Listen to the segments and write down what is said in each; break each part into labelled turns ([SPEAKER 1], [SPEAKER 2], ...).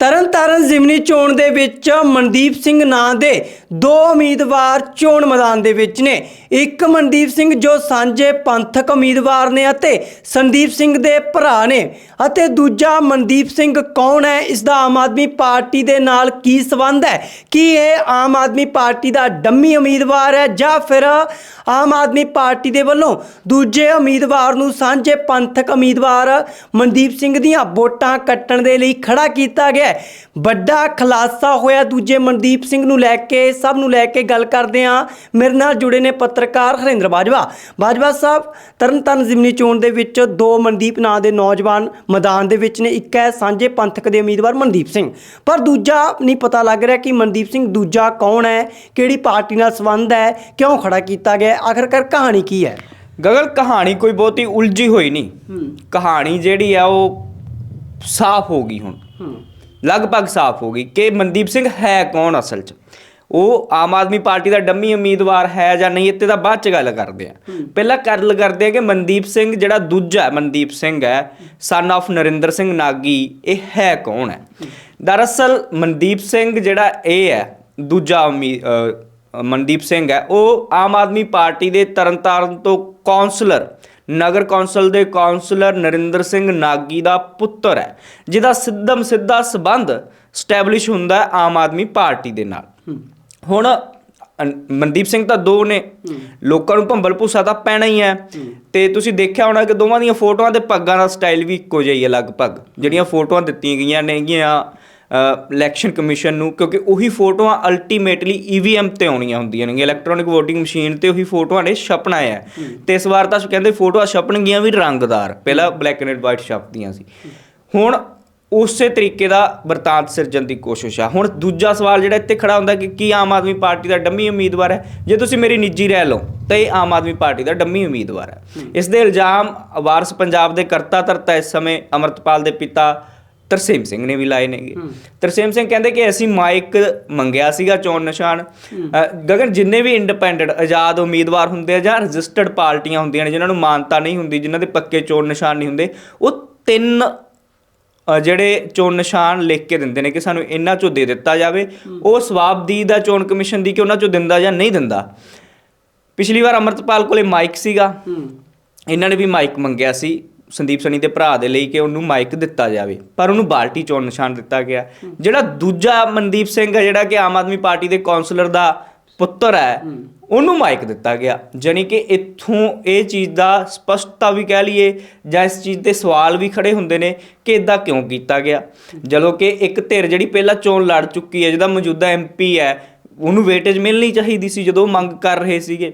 [SPEAKER 1] ਤਰਨਤਾਰਨ ਜ਼ਿਮਨੀ ਚੋਣ ਦੇ ਵਿੱਚ ਮਨਦੀਪ ਸਿੰਘ ਨਾਂ ਦੇ ਦੋ ਉਮੀਦਵਾਰ ਚੋਣ ਮੈਦਾਨ ਦੇ ਵਿੱਚ ਨੇ। ਇੱਕ ਮਨਦੀਪ ਸਿੰਘ ਜੋ ਸਾਂਝੇ ਪੰਥਕ ਉਮੀਦਵਾਰ ਨੇ ਅਤੇ ਸੰਦੀਪ ਸਿੰਘ ਦੇ ਭਰਾ ਨੇ ਅਤੇ ਦੂਜਾ ਮਨਦੀਪ ਸਿੰਘ ਕੌਣ ਹੈ? ਇਸ ਦਾ ਆਮ ਆਦਮੀ ਪਾਰਟੀ ਦੇ ਨਾਲ ਕੀ ਸਬੰਧ ਹੈ? ਕੀ ਇਹ ਆਮ ਆਦਮੀ ਪਾਰਟੀ ਦਾ ਡੰਮੀ ਉਮੀਦਵਾਰ ਹੈ ਜਾਂ ਫਿਰ ਆਮ ਆਦਮੀ ਪਾਰਟੀ ਦੇ ਵੱਲੋਂ ਦੂਜੇ ਉਮੀਦਵਾਰ ਨੂੰ ਸਾਂਝੇ ਪੰਥਕ ਉਮੀਦਵਾਰ ਮਨਦੀਪ ਸਿੰਘ ਦੀਆਂ ਵੋਟਾਂ ਕੱਟਣ ਦੇ ਲਈ ਖੜਾ ਕੀਤਾ ਗਿਆ? ਹੈ। ਵੱਡਾ ਖੁਲਾਸਾ ਹੋਇਆ ਦੂਜੇ ਮਨਦੀਪ ਸਿੰਘ ਨੂੰ ਲੈ ਕੇ ਸਭ ਨੂੰ ਲੈ ਕੇ ਗੱਲ ਕਰਦੇ ਹਾਂ। ਮੇਰੇ ਨਾਲ ਜੁੜੇ ਨੇ ਪੱਤਰਕਾਰ ਹਰਿੰਦਰ ਬਾਜਵਾ। ਬਾਜਵਾ ਸਾਹਿਬ ਤਰਨਤਾਰਨ ਜ਼ਿਮਨੀ ਚੋਣ ਦੇ ਵਿੱਚ ਦੋ ਮਨਦੀਪ ਨਾਂ ਦੇ ਨੌਜਵਾਨ ਮੈਦਾਨ ਦੇ ਵਿੱਚ ਨੇ ਇੱਕ ਹੈ ਸਾਂਝੇ ਪੰਥਕ ਦੇ ਉਮੀਦਵਾਰ ਮਨਦੀਪ ਸਿੰਘ। ਪਰ ਦੂਜਾ ਨਹੀਂ ਪਤਾ ਲੱਗ ਰਿਹਾ ਕਿ ਮਨਦੀਪ ਸਿੰਘ ਦੂਜਾ ਕੌਣ ਹੈ ਕਿਹੜੀ ਪਾਰਟੀ ਨਾਲ ਸੰਬੰਧ ਹੈ ਕਿਉਂ ਖੜਾ ਕੀਤਾ ਗਿਆ? ਆਖਰਕਾਰ ਕਹਾਣੀ ਕੀ ਹੈ?
[SPEAKER 2] ਗਗਲ ਕਹਾਣੀ ਕੋਈ ਬਹੁਤੀ ਉਲਝੀ ਹੋਈ ਨਹੀਂ। ਕਹਾਣੀ ਜਿਹੜੀ ਆ ਉਹ ਸਾਫ਼ ਹੋ ਗਈ ਹੁਣ। ਲਗਭਗ ਸਾਫ਼ ਹੋ ਗਈ ਕਿ ਮਨਦੀਪ ਸਿੰਘ ਹੈ ਕੌਣ ਅਸਲ 'ਚ? ਉਹ ਆਮ ਆਦਮੀ ਪਾਰਟੀ ਦਾ ਡੰਮੀ ਉਮੀਦਵਾਰ ਹੈ ਜਾਂ ਨਹੀਂ ਇੱਥੇ ਤਾਂ ਬਾਅਦ 'ਚ ਗੱਲ ਕਰਦੇ ਆ। ਪਹਿਲਾਂ ਗੱਲ ਕਰਦੇ ਆ ਕਿ ਮਨਦੀਪ ਸਿੰਘ ਜਿਹੜਾ ਦੂਜਾ ਮਨਦੀਪ ਸਿੰਘ ਹੈ ਸਨ of ਨਰਿੰਦਰ ਸਿੰਘ ਨਾਗੀ ਇਹ ਹੈ ਕੌਣ ਹੈ? ਦਰਅਸਲ ਮਨਦੀਪ ਸਿੰਘ ਜਿਹੜਾ ਇਹ ਹੈ ਦੂਜਾ ਮਨਦੀਪ ਸਿੰਘ ਹੈ ਉਹ ਆਮ ਆਦਮੀ ਪਾਰਟੀ ਦੇ ਤਰਨਤਾਰਨ ਤੋਂ ਕੌਂਸਲਰ ਨਗਰ ਕੌਂਸਲ ਦੇ ਕੌਂਸਲਰ ਨਰਿੰਦਰ ਸਿੰਘ ਨਾਗੀ ਦਾ ਪੁੱਤਰ ਹੈ ਜਿਹਦਾ ਸਿੱਧਮ ਸਿੱਧਾ ਸਬੰਧ ਸਟੈਬਲਿਸ਼ ਹੁੰਦਾ ਹੈ ਆਮ ਆਦਮੀ ਪਾਰਟੀ ਦੇ ਨਾਲ। ਹੁਣ ਮਨਦੀਪ ਸਿੰਘ ਤਾਂ ਦੋ ਨੇ। ਲੋਕਾਂ ਨੂੰ ਭੰਬਲ ਭੂਸਾ ਤਾਂ ਪੈਣਾ ਹੀ ਹੈ। ਤੇ ਤੁਸੀਂ ਦੇਖਿਆ ਹੋਣਾ ਕਿ ਦੋਵਾਂ ਦੀਆਂ ਫੋਟੋਆਂ ਤੇ ਪੱਗਾਂ ਦਾ ਸਟਾਈਲ ਵੀ ਇੱਕੋ ਜਿਹਾ ਹੀ ਹੈ ਲਗਭਗ। ਜਿਹੜੀਆਂ ਫੋਟੋਆਂ ਦਿੱਤੀਆਂ ਗਈਆਂ ਨੇਗੀਆਂ ਇਲੈਕਸ਼ਨ ਕਮਿਸ਼ਨ ਨੂੰ ਕਿਉਂਕਿ ਉਹੀ ਫੋਟੋਆਂ ਅਲਟੀਮੇਟਲੀ ਈਵੀਐਮ ਤੇ ਆਉਣੀਆਂ ਹੁੰਦੀਆਂ ਨੇ ਇਲੈਕਟ੍ਰੋਨਿਕ VOTING ਮਸ਼ੀਨ ਤੇ ਉਹੀ ਫੋਟੋਆਂ ਨੇ ਛਪਣਾ ਹੈ। ਤੇ ਇਸ ਵਾਰ ਤਾਂ ਕਹਿੰਦੇ ਫੋਟੋਆਂ ਛਪਣਗੀਆਂ ਵੀ ਰੰਗਦਾਰ। ਪਹਿਲਾਂ ਬਲੈਕ ਐਂਡ ਵਾਈਟ ਛਪਦੀਆਂ ਸੀ। ਹੁਣ ਉਸੇ ਤਰੀਕੇ ਦਾ ਵਰਤਾਂਤ ਸਿਰਜਣ ਦੀ ਕੋਸ਼ਿਸ਼ ਆ। ਹੁਣ ਦੂਜਾ ਸਵਾਲ ਜਿਹੜਾ ਇੱਥੇ ਖੜਾ ਹੁੰਦਾ ਕਿ ਕੀ ਆਮ ਆਦਮੀ ਪਾਰਟੀ ਦਾ ਡੰਮੀ ਉਮੀਦਵਾਰ ਹੈ? ਜੇ ਤੁਸੀਂ ਮੇਰੀ ਨਿੱਜੀ ਰਾਏ ਲਓ ਤਾਂ ਇਹ ਆਮ ਆਦਮੀ ਪਾਰਟੀ ਦਾ ਡੰਮੀ ਉਮੀਦਵਾਰ ਹੈ। ਇਸ ਦੇ ਇਲਜ਼ਾਮ ਵਾਰਸ ਪੰਜਾਬ ਦੇ ਕਰਤਾ ਧਰਤਾ ਇਸ ਸਮੇਂ ਅਮਰਤਪਾਲ ਦੇ ਪਿਤਾ ਤਰਸੇਮ ਸਿੰਘ ਨੇ ਵੀ ਲਾਏ ਨੇਗੇ। ਤਰਸੇਮ ਸਿੰਘ ਕਹਿੰਦੇ ਕਿ ਅਸੀਂ ਮਾਈਕ ਮੰਗਿਆ ਸੀਗਾ ਚੋਣ ਨਿਸ਼ਾਨ। ਗਗਨ ਜਿੰਨੇ ਵੀ ਇੰਡੀਪੈਂਡੈਂਟ ਆਜ਼ਾਦ ਉਮੀਦਵਾਰ ਹੁੰਦੇ ਆ ਜਾਂ ਰਜਿਸਟਰਡ ਪਾਰਟੀਆਂ ਹੁੰਦੀਆਂ ਨੇ ਜਿਨ੍ਹਾਂ ਨੂੰ ਮਾਨਤਾ ਨਹੀਂ ਹੁੰਦੀ ਜਿਨ੍ਹਾਂ ਦੇ ਪੱਕੇ ਚੋਣ ਨਿਸ਼ਾਨ ਨਹੀਂ ਹੁੰਦੇ ਉਹ ਤਿੰਨ ਜਿਹੜੇ ਚੋਣ ਨਿਸ਼ਾਨ ਲਿਖ ਕੇ ਦਿੰਦੇ ਨੇ ਕਿ ਸਾਨੂੰ ਇਹਨਾਂ ਚੋਂ ਦੇ ਦਿੱਤਾ ਜਾਵੇ। ਉਹ ਸਵਾਬਦੀ ਦਾ ਚੋਣ ਕਮਿਸ਼ਨ ਦੀ ਕਿ ਉਹਨਾਂ ਚੋਂ ਦਿੰਦਾ ਜਾਂ ਨਹੀਂ ਦਿੰਦਾ। ਪਿਛਲੀ ਵਾਰ ਅਮਰਤਪਾਲ ਕੋਲੇ ਮਾਈਕ ਸੀਗਾ। ਇਹਨਾਂ ਨੇ ਵੀ ਮਾਈਕ ਮੰਗਿਆ ਸੀ। ਸੰਦੀਪ ਸਨੀ ਦੇ ਭਰਾ ਦੇ ਲਈ ਕਿ ਉਹਨੂੰ ਮਾਈਕ ਦਿੱਤਾ ਜਾਵੇ ਪਰ ਉਹਨੂੰ ਬਾਲਟੀ ਚੋਣ ਨਿਸ਼ਾਨ ਦਿੱਤਾ ਗਿਆ। ਜਿਹੜਾ ਦੂਜਾ ਮਨਦੀਪ ਸਿੰਘ ਹੈ ਜਿਹੜਾ ਕਿ ਆਮ ਆਦਮੀ ਪਾਰਟੀ ਦੇ ਕਾਉਂਸਲਰ ਦਾ ਪੁੱਤਰ ਹੈ ਉਹਨੂੰ ਮਾਈਕ ਦਿੱਤਾ ਗਿਆ। ਜਾਣੀ ਕਿ ਇੱਥੋਂ ਇਹ ਚੀਜ਼ ਦਾ ਸਪਸ਼ਟਤਾ ਵੀ ਕਹਿ ਲਈਏ ਜਾਂ ਇਸ ਚੀਜ਼ ਤੇ ਸਵਾਲ ਵੀ ਖੜੇ ਹੁੰਦੇ ਨੇ ਕਿ ਇਦਾਂ ਕਿਉਂ ਕੀਤਾ ਗਿਆ। ਜਦੋਂ ਕਿ ਇੱਕ ਧਿਰ ਜਿਹੜੀ ਪਹਿਲਾਂ ਚੋਣ ਲੜ ਚੁੱਕੀ ਹੈ ਜਿਹਦਾ ਮੌਜੂਦਾ ਐਮਪੀ ਹੈ ਉਹਨੂੰ ਵੇਟੇਜ ਮਿਲਣੀ ਚਾਹੀਦੀ ਸੀ ਜਦੋਂ ਮੰਗ ਕਰ ਰਹੇ ਸੀਗੇ।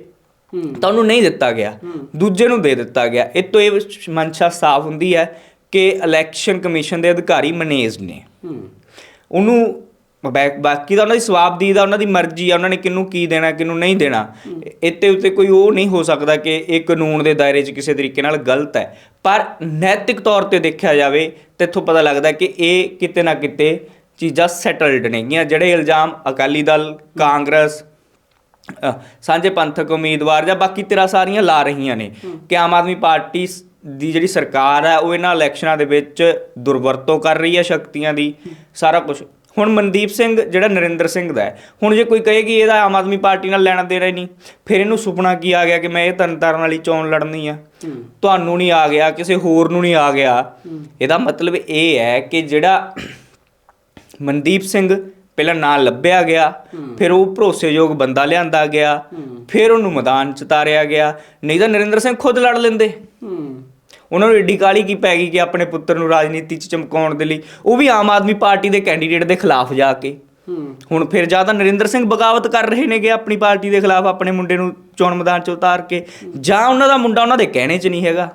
[SPEAKER 2] ਤਾਂ ਉਹਨੂੰ ਨਹੀਂ ਦਿੱਤਾ ਗਿਆ। ਦੂਜੇ ਨੂੰ ਦੇ ਦਿੱਤਾ ਗਿਆ। ਇਹ ਤੋਂ ਇਹ ਮਨਸ਼ਾ ਸਾਫ਼ ਹੁੰਦੀ ਹੈ ਕਿ ਇਲੈਕਸ਼ਨ ਕਮਿਸ਼ਨ ਦੇ ਅਧਿਕਾਰੀ ਮਨੇਜ ਨੇ। ਉਹਨੂੰ ਬੈ- ਬਾਕੀ ਦਾ ਉਹਨਾਂ ਦੀ ਸਵਾਬਦੀ ਦਾ, ਉਹਨਾਂ ਦੀ ਮਰਜ਼ੀ ਆ, ਉਹਨਾਂ ਨੇ ਕਿਹਨੂੰ ਕੀ ਦੇਣਾ, ਕਿਹਨੂੰ ਨਹੀਂ ਦੇਣਾ। ਇੱਥੇ ਉੱਤੇ ਕੋਈ ਉਹ ਨਹੀਂ ਹੋ ਸਕਦਾ ਕਿ ਇਹ ਕਾਨੂੰਨ ਦੇ ਦਾਇਰੇ 'ਚ ਕਿਸੇ ਤਰੀਕੇ ਨਾਲ ਗਲਤ ਹੈ। ਪਰ ਨੈਤਿਕ ਤੌਰ ਤੇ ਦੇਖਿਆ ਜਾਵੇ, ਤੇ ਇੱਥੋਂ ਪਤਾ ਲੱਗਦਾ ਕਿ ਇਹ ਕਿਤੇ ਨਾ ਕਿਤੇ ਚੀਜ਼ਾਂ ਸੈਟਲਡ ਨੇਗੀਆਂ। ਜਿਹੜੇ ਇਲਜ਼ਾਮ ਅਕਾਲੀ ਦਲ, ਕਾਂਗਰਸ ਸਾਂਝੇ ਪੰਥਕ ਉਮੀਦਵਾਰ ਜਾਂ ਬਾਕੀ ਤੇਰਾ ਸਾਰੀਆਂ ਲਾ ਰਹੀਆਂ ਨੇ। ਕਿ ਆਮ ਆਦਮੀ ਪਾਰਟੀ ਦੀ ਜਿਹੜੀ ਸਰਕਾਰ ਹੈ ਉਹ ਇਹਨਾਂ ਇਲੈਕਸ਼ਨਾਂ ਦੇ ਵਿੱਚ ਦੁਰਵਰਤੋਂ ਕਰ ਰਹੀ ਹੈ ਸ਼ਕਤੀਆਂ ਦੀ। ਸਾਰਾ ਕੁਝ ਹੁਣ ਮਨਦੀਪ ਸਿੰਘ ਜਿਹੜਾ ਨਰਿੰਦਰ ਸਿੰਘ ਦਾ ਹੈ ਹੁਣ ਜੇ ਕੋਈ ਕਹੇ ਕਿ ਇਹਦਾ ਆਮ ਆਦਮੀ ਪਾਰਟੀ ਨਾਲ ਲੈਣਾ ਦੇਣਾ ਹੀ ਨਹੀਂ ਫਿਰ ਇਹਨੂੰ ਸੁਪਨਾ ਕੀ ਆ ਗਿਆ ਕਿ ਮੈਂ ਇਹ ਤਰਨਤਾਰਨ ਵਾਲੀ ਚੋਣ ਲੜਨੀ ਆ? ਤੁਹਾਨੂੰ ਨਹੀਂ ਆ ਗਿਆ ਕਿਸੇ ਹੋਰ ਨੂੰ ਨਹੀਂ ਆ ਗਿਆ। ਇਹਦਾ ਮਤਲਬ ਇਹ ਹੈ ਕਿ ਜਿਹੜਾ ਮਨਦੀਪ ਸਿੰਘ ਪਹਿਲਾਂ ਨਾਂ ਲੱਭਿਆ ਗਿਆ ਫਿਰ ਉਹ ਭਰੋਸੇਯੋਗ ਬੰਦਾ ਲਿਆਂਦਾ ਗਿਆ ਫਿਰ ਉਹਨੂੰ ਮੈਦਾਨ ਚ ਤਾਰਿਆ ਗਿਆ। ਨਹੀਂ ਤਾਂ ਨਰਿੰਦਰ ਸਿੰਘ ਖੁਦ ਲੜ ਲੈਂਦੇ। ਉਹਨਾਂ ਨੂੰ ਏਡੀ ਕਾਲੀ ਕੀ ਪੈ ਗਈ ਕਿ ਆਪਣੇ ਪੁੱਤਰ ਨੂੰ ਰਾਜਨੀਤੀ ਚ ਚਮਕਾਉਣ ਦੇ ਲਈ? ਉਹ ਵੀ ਆਮ ਆਦਮੀ ਪਾਰਟੀ ਦੇ ਕੈਂਡੀਡੇਟ ਦੇ ਖਿਲਾਫ ਜਾ ਕੇ। ਹੁਣ ਫਿਰ ਜਾਂ ਤਾਂ ਨਰਿੰਦਰ ਸਿੰਘ ਬਗਾਵਤ ਕਰ ਰਹੇ ਨੇਗੇ ਆਪਣੀ ਪਾਰਟੀ ਦੇ ਖਿਲਾਫ ਆਪਣੇ ਮੁੰਡੇ ਨੂੰ ਚੋਣ ਮੈਦਾਨ ਚ ਉਤਾਰ ਕੇ। ਜਾਂ ਉਹਨਾਂ ਦਾ ਮੁੰਡਾ ਉਹਨਾਂ ਦੇ ਕਹਿਣੇ ਚ ਨਹੀਂ ਹੈਗਾ।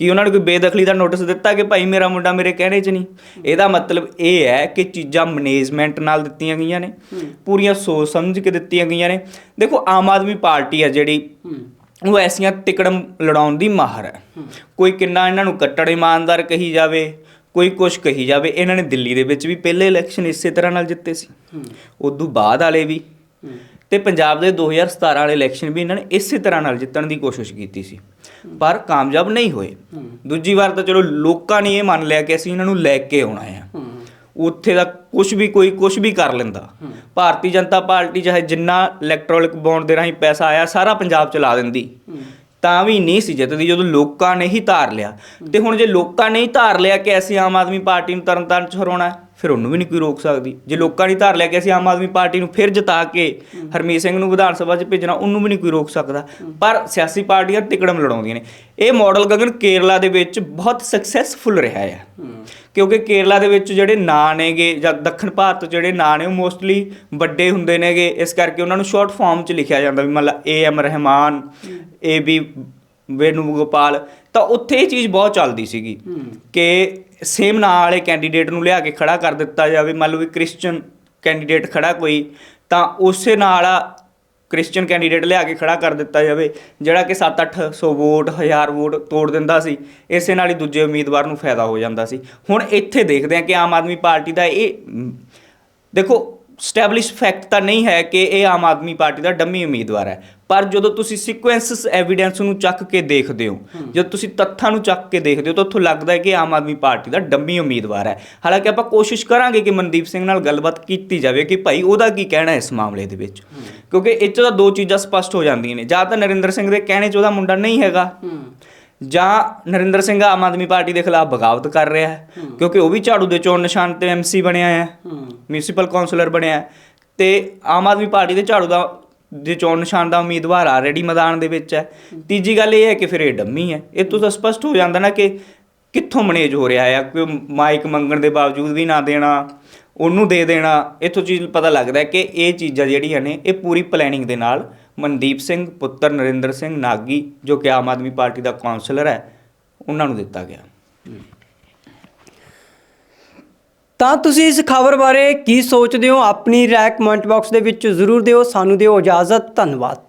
[SPEAKER 2] ਕਿ ਉਹਨਾਂ ਨੇ ਕੋਈ ਬੇਦਖਲੀ ਦਾ ਨੋਟਿਸ ਦਿੱਤਾ ਕਿ ਭਾਈ ਮੇਰਾ ਮੁੰਡਾ ਮੇਰੇ ਕਹਿਣੇ 'ਚ ਨਹੀਂ? ਇਹਦਾ ਮਤਲਬ ਇਹ ਹੈ ਕਿ ਚੀਜ਼ਾਂ ਮੈਨੇਜਮੈਂਟ ਨਾਲ ਦਿੱਤੀਆਂ ਗਈਆਂ ਨੇ ਪੂਰੀਆਂ ਸੋਚ ਸਮਝ ਕੇ ਦਿੱਤੀਆਂ ਗਈਆਂ ਨੇ। ਦੇਖੋ ਆਮ ਆਦਮੀ ਪਾਰਟੀ ਹੈ ਜਿਹੜੀ ਉਹ ਐਸੀਆਂ ਟਿਕੜਮ ਲੜਾਉਣ ਦੀ ਮਾਹਰ ਹੈ। ਕੋਈ ਕਿੰਨਾ ਇਹਨਾਂ ਨੂੰ ਕੱਟੜ ਇਮਾਨਦਾਰ ਕਹੀ ਜਾਵੇ ਕੋਈ ਕੁਛ ਕਹੀ ਜਾਵੇ ਇਹਨਾਂ ਨੇ ਦਿੱਲੀ ਦੇ ਵਿੱਚ ਵੀ ਪਹਿਲੇ ਇਲੈਕਸ਼ਨ ਇਸੇ ਤਰ੍ਹਾਂ ਨਾਲ ਜਿੱਤੇ ਸੀ। ਉਦੋਂ ਬਾਅਦ ਵਾਲੇ ਵੀ ਤੇ ਪੰਜਾਬ ਦੇ 2017 ਵਾਲੇ ਇਲੈਕਸ਼ਨ ਵੀ ਇਹਨਾਂ ਨੇ ਇਸੇ ਤਰ੍ਹਾਂ ਨਾਲ ਜਿੱਤਣ ਦੀ ਕੋਸ਼ਿਸ਼ ਕੀਤੀ ਸੀ। ਪਰ ਕਾਮਯਾਬ ਨਹੀਂ ਹੋਏ। ਦੂਜੀ ਵਾਰ ਤਾਂ ਚਲੋ ਲੋਕਾਂ ਨੇ ਇਹ ਮੰਨ ਲਿਆ ਕਿ ਅਸੀਂ ਇਹਨਾਂ ਨੂੰ ਲੈ ਕੇ ਆਉਣਾ ਹੈ। ਉੱਥੇ ਦਾ ਕੁਝ ਵੀ ਕੋਈ ਕੁਝ ਵੀ ਕਰ ਲੈਂਦਾ। ਭਾਰਤੀ ਜਨਤਾ ਪਾਰਟੀ ਚਾਹੇ ਜਿੰਨਾ ਇਲੈਕਟ੍ਰੋਨਿਕ ਬੌਂਡ ਦੇ ਰਾਹੀਂ ਪੈਸਾ ਆਇਆ ਸਾਰਾ ਪੰਜਾਬ ਚਲਾ ਦਿੰਦੀ। ਤਾਂ ਵੀ ਨਹੀਂ ਸੀ ਜਿੱਤਦੀ ਜਦੋਂ ਲੋਕਾਂ ਨੇ ਹੀ ਧਾਰ ਲਿਆ। ਤੇ ਹੁਣ ਜੇ ਲੋਕਾਂ ਨੇ ਹੀ ਧਾਰ ਲਿਆ ਕਿ ਅਸੀਂ ਆਮ ਆਦਮੀ ਪਾਰਟੀ ਨੂੰ ਤਰਨਤਾਰਨ ਚ ਹਰਾਉਣਾ ਹੈ, ਫਿਰ ਉਹਨੂੰ ਵੀ ਨਹੀਂ ਕੋਈ ਰੋਕ ਸਕਦੀ। ਜੇ ਲੋਕਾਂ ਨੇ ਧਾਰ ਲਿਆ ਕਿ ਅਸੀਂ ਆਮ ਆਦਮੀ ਪਾਰਟੀ ਨੂੰ ਫਿਰ ਜਿਤਾ ਕੇ ਹਰਮੀਤ ਸਿੰਘ ਨੂੰ ਵਿਧਾਨ ਸਭਾ 'ਚ ਭੇਜਣਾ ਉਹਨੂੰ ਵੀ ਨਹੀਂ ਕੋਈ ਰੋਕ ਸਕਦਾ। ਪਰ ਸਿਆਸੀ ਪਾਰਟੀਆਂ ਤਿਕੜਮ ਲੜਾਉਂਦੀਆਂ ਨੇ। ਇਹ ਮਾਡਲ ਗਗਨ ਕੇਰਲਾ ਦੇ ਵਿੱਚ ਬਹੁਤ ਸਕਸੈਸਫੁਲ ਰਿਹਾ ਹੈ। ਕਿਉਂਕਿ ਕੇਰਲਾ ਦੇ ਵਿੱਚ ਜਿਹੜੇ ਨਾਂ ਨੇਗੇ ਜਾਂ ਦੱਖਣ ਭਾਰਤ 'ਚ ਜਿਹੜੇ ਨਾਂ ਨੇ ਉਹ ਮੋਸਟਲੀ ਵੱਡੇ ਹੁੰਦੇ ਨੇਗੇ। ਇਸ ਕਰਕੇ ਉਹਨਾਂ ਨੂੰ ਸ਼ਾਰਟ ਫਾਰਮ 'ਚ ਲਿਖਿਆ ਜਾਂਦਾ ਵੀ ਮਤਲਬ A M Rahman A B Venugopal ਤਾਂ ਉੱਥੇ ਇਹ ਚੀਜ਼ ਬਹੁਤ ਚੱਲਦੀ ਸੀਗੀ ਕਿ ਸੇਮ ਨਾਂ ਵਾਲੇ ਕੈਂਡੀਡੇਟ ਨੂੰ ਲਿਆ ਕੇ ਖੜਾ ਕਰ ਦਿੱਤਾ ਜਾਵੇ। ਮੰਨ ਲਓ ਵੀ ਕ੍ਰਿਸਚੀਅਨ ਕੈਂਡੀਡੇਟ ਖੜਾ ਕੋਈ ਤਾਂ ਉਸੇ ਨਾਲ ਕ੍ਰਿਸਚੀਅਨ ਕੈਂਡੀਡੇਟ ਲਿਆ ਕੇ ਖੜਾ ਕਰ ਦਿੱਤਾ ਜਾਵੇ ਜਿਹੜਾ ਕਿ 7-800 ਵੋਟ 1000 ਵੋਟ ਤੋੜ ਦਿੰਦਾ ਸੀ। ਇਸੇ ਨਾਲ ਹੀ ਦੂਜੇ ਉਮੀਦਵਾਰ ਨੂੰ ਫਾਇਦਾ ਹੋ ਜਾਂਦਾ ਸੀ। ਹੁਣ ਇੱਥੇ ਦੇਖਦੇ ਹਾਂ ਕਿ ਆਮ ਆਦਮੀ ਪਾਰਟੀ ਦਾ ਇਹ ਦੇਖੋ ਸਟੈਬਲਿਸ਼ ਫੈਕਟ ਤਾਂ ਨਹੀਂ ਹੈ ਕਿ ਇਹ ਆਮ ਆਦਮੀ ਪਾਰਟੀ ਦਾ ਡੰਮੀ ਉਮੀਦਵਾਰ ਹੈ। ਪਰ ਜਦੋਂ ਤੁਸੀਂ ਸੀਕੁਐਂਸਸ ਐਵੀਡੈਂਸ ਨੂੰ ਚੱਕ ਕੇ ਦੇਖਦੇ ਹੋ ਜਦੋਂ ਤੁਸੀਂ ਤੱਥਾਂ ਨੂੰ ਚੱਕ ਕੇ ਦੇਖਦੇ ਹੋ ਤਾਂ ਉੱਥੋਂ ਲੱਗਦਾ ਹੈ ਕਿ ਆਮ ਆਦਮੀ ਪਾਰਟੀ ਦਾ ਡੰਮੀ ਉਮੀਦਵਾਰ ਹੈ। ਹਾਲਾਂਕਿ ਆਪਾਂ ਕੋਸ਼ਿਸ਼ ਕਰਾਂਗੇ ਕਿ ਮਨਦੀਪ ਸਿੰਘ ਨਾਲ ਗੱਲਬਾਤ ਕੀਤੀ ਜਾਵੇ ਕਿ ਭਾਈ ਉਹਦਾ ਕੀ ਕਹਿਣਾ ਹੈ ਇਸ ਮਾਮਲੇ ਦੇ ਵਿੱਚ। ਕਿਉਂਕਿ ਇਹ 'ਚ ਤਾਂ ਦੋ ਚੀਜ਼ਾਂ ਸਪਸ਼ਟ ਹੋ ਜਾਂਦੀਆਂ ਨੇ। ਜਾਂ ਤਾਂ ਨਰਿੰਦਰ ਸਿੰਘ ਦੇ ਕਹਿਣੇ 'ਚ ਉਹਦਾ ਮੁੰਡਾ ਨਹੀਂ ਹੈਗਾ। ਜਾਂ ਨਰਿੰਦਰ ਸਿੰਘ ਆਮ ਆਦਮੀ ਪਾਰਟੀ ਦੇ ਖਿਲਾਫ ਬਗਾਵਤ ਕਰ ਰਿਹਾ ਹੈ। ਕਿਉਂਕਿ ਉਹ ਵੀ ਝਾੜੂ ਦੇ ਚੋਣ ਨਿਸ਼ਾਨ ਤੇ ਐਮਸੀ ਬਣਿਆ ਹੈ। ਮਿਊਨਿਸਪਲ ਕਾਉਂਸਲਰ ਬਣਿਆ ਹੈ। ਤੇ ਆਮ ਆਦਮੀ ਪਾਰਟੀ ਦੇ ਝਾੜੂ ਦਾ ਦੇ ਚੋਣ ਨਿਸ਼ਾਨ ਦਾ ਉਮੀਦਵਾਰ ਆਲਰੇਡੀ ਮੈਦਾਨ ਦੇ ਵਿੱਚ ਹੈ। ਤੀਜੀ ਗੱਲ ਇਹ ਹੈ ਕਿ ਫਿਰ ਇਹ ਡੰਮੀ ਹੈ। ਇਹ ਤੋਂ ਤਾਂ ਸਪਸ਼ਟ ਹੋ ਜਾਂਦਾ ਨਾ ਕਿ ਕਿੱਥੋਂ ਮਨੇਜ ਹੋ ਰਿਹਾ ਹੈ ਕਿ ਮਾਈਕ ਮੰਗਣ ਦੇ ਬਾਵਜੂਦ ਵੀ ਨਾ ਦੇਣਾ, ਉਹਨੂੰ ਦੇ ਦੇਣਾ। ਇੱਥੋਂ ਚੀਜ਼ ਪਤਾ ਲੱਗਦਾ ਹੈ ਕਿ ਇਹ ਚੀਜ਼ਾਂ ਜਿਹੜੀਆਂ ਨੇ, ਇਹ ਪੂਰੀ ਪਲੈਨਿੰਗ ਦੇ ਨਾਲ ਮਨਦੀਪ ਸਿੰਘ, ਪੁੱਤਰ ਨਰਿੰਦਰ ਸਿੰਘ ਨਾਗੀ, ਜੋ ਕਿ ਆਮ ਆਦਮੀ ਪਾਰਟੀ ਦਾ ਕਾਉਂਸਲਰ ਹੈ, ਉਹਨਾਂ ਨੂੰ ਦਿੱਤਾ ਗਿਆ।
[SPEAKER 1] ਤਾਂ ਤੁਸੀਂ ਇਸ ਖਬਰ ਬਾਰੇ ਕੀ ਸੋਚਦੇ ਹੋ? ਆਪਣੀ ਰਾਏ ਕਮੈਂਟ ਬਾਕਸ ਦੇ ਵਿੱਚ ਜ਼ਰੂਰ ਦਿਓ। ਸਾਨੂੰ ਦਿਓ ਇਜਾਜ਼ਤ। ਧੰਨਵਾਦ।